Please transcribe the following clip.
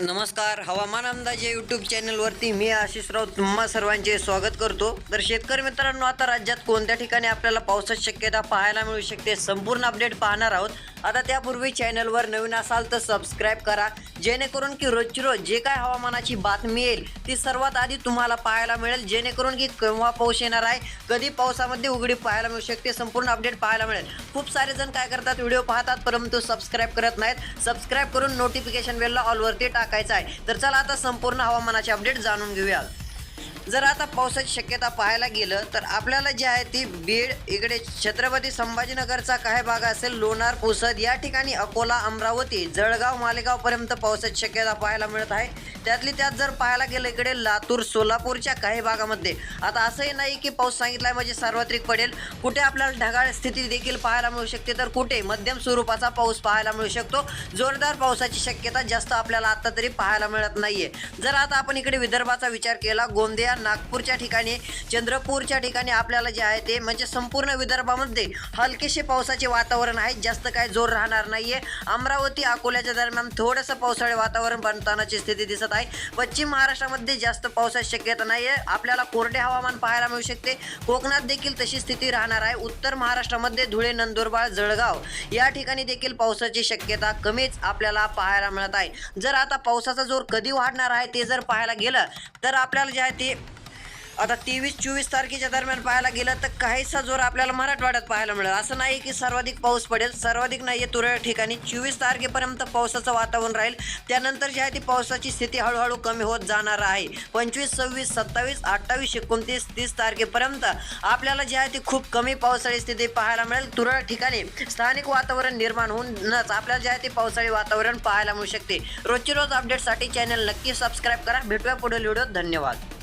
नमस्कार हवामान अंदाजे यूट्यूब चॅनलवरती मी आशिषराव तुम्हा सर्वांचे स्वागत करतो. तर शेतकरी मित्रांनो आता राज्यात कोणत्या ठिकाणी आपल्याला पावसाची शक्यता पाहायला मिळू शकते संपूर्ण अपडेट पाहणार आहोत. आता त्यापूर्वी चॅनलवर नवीन असाल तर सबस्क्राईब करा जेणेकरून की रोजची रोज जे काय हवामानाची बातमी येईल ती सर्वात आधी तुम्हाला पाहायला मिळेल. जेणेकरून की केव्हा पाऊस येणार आहे कधी पावसामध्ये उघडी पाहायला मिळू शकते संपूर्ण अपडेट पाहायला मिळेल. खूप सारे जण काय करतात व्हिडिओ पाहतात परंतु सबस्क्राईब करत नाहीत. सबस्क्राईब करून नोटिफिकेशन बेलला ऑलवरती टाक. टाकायचा आहे. तर चला आता संपूर्ण हवामानाचे अपडेट जाणून घेऊया जर आता पावसाची शक्यता पाहायला गेलं तर आपल्याला जी आहे ती बीड इकडे छत्रपती संभाजीनगरचा काही भाग असेल लोणार पुसद या ठिकाणी अकोला अमरावती जळगाव मालेगाव पर्यंत पावसाची शक्यता पाहायला मिळत आहे. त्यातली त्यात जर पाहायला गेलं इकडे लातूर सोलापूरच्या काही भागामध्ये आता असंही नाही की पाऊस सांगितलाय म्हणजे सार्वत्रिक पडेल. कुठे आपल्याला ढगाळ स्थिती देखील पाहायला मिळू शकते तर कुठे मध्यम स्वरूपाचा पाऊस पाहायला मिळू शकतो. जोरदार पावसाची शक्यता जास्त आपल्याला आता तरी पाहायला मिळत नाहीये. जर आता आपण इकडे विदर्भाचा विचार केला गोंदिया नागपूरच्या ठिकाणी चंद्रपूरच्या ठिकाणी आपल्याला जे आहे ते म्हणजे संपूर्ण विदर्भामध्ये हलकेसे पावसाचे वातावरण आहे. जास्त काय जोर राहणार नाहीये. अमरावती अकोल्याच्या दरम्यान थोडंसं पावसाळे वातावरण बनतानाची स्थिती दिसत आहे. पश्चिम महाराष्ट्रामध्ये जास्त पावसाची शक्यता नाहीये. आपल्याला कोरडे हवामान पाहायला मिळू शकते. कोकणात देखील तशी स्थिती राहणार आहे. उत्तर महाराष्ट्रामध्ये धुळे नंदुरबार जळगाव या ठिकाणी देखील पावसाची शक्यता कमीच आपल्याला पाहायला मिळत आहे. जर आता पावसाचा जोर कधी वाढणार आहे ते जर पाहायला गेलं तर आपल्याला जे आहे ते आता तेवीस चोवीस तारखेच्या दरम्यान पाहायला गेलं तर काहीसा जोर आपल्याला मराठवाड्यात पाहायला मिळेल. असं नाही की सर्वाधिक पाऊस पडेल सर्वाधिक नाही आहे तुरळक ठिकाणी. चोवीस तारखेपर्यंत पावसाचं वातावरण राहील. त्यानंतर जी आहे ती पावसाची स्थिती हळूहळू कमी होत जाणार आहे. पंचवीस सव्वीस सत्तावीस अठ्ठावीस एकोणतीस तीस तारखेपर्यंत आपल्याला जी आहे ती खूप कमी पावसाळी स्थिती पाहायला मिळेल. तुरळक ठिकाणी स्थानिक वातावरण निर्माण होऊनच आपल्याला जे आहे ते पावसाळी वातावरण पाहायला मिळू शकते. रोजची रोज अपडेटसाठी चॅनल नक्की सबस्क्राईब करा. भेटूया पुढील व्हिडिओ धन्यवाद.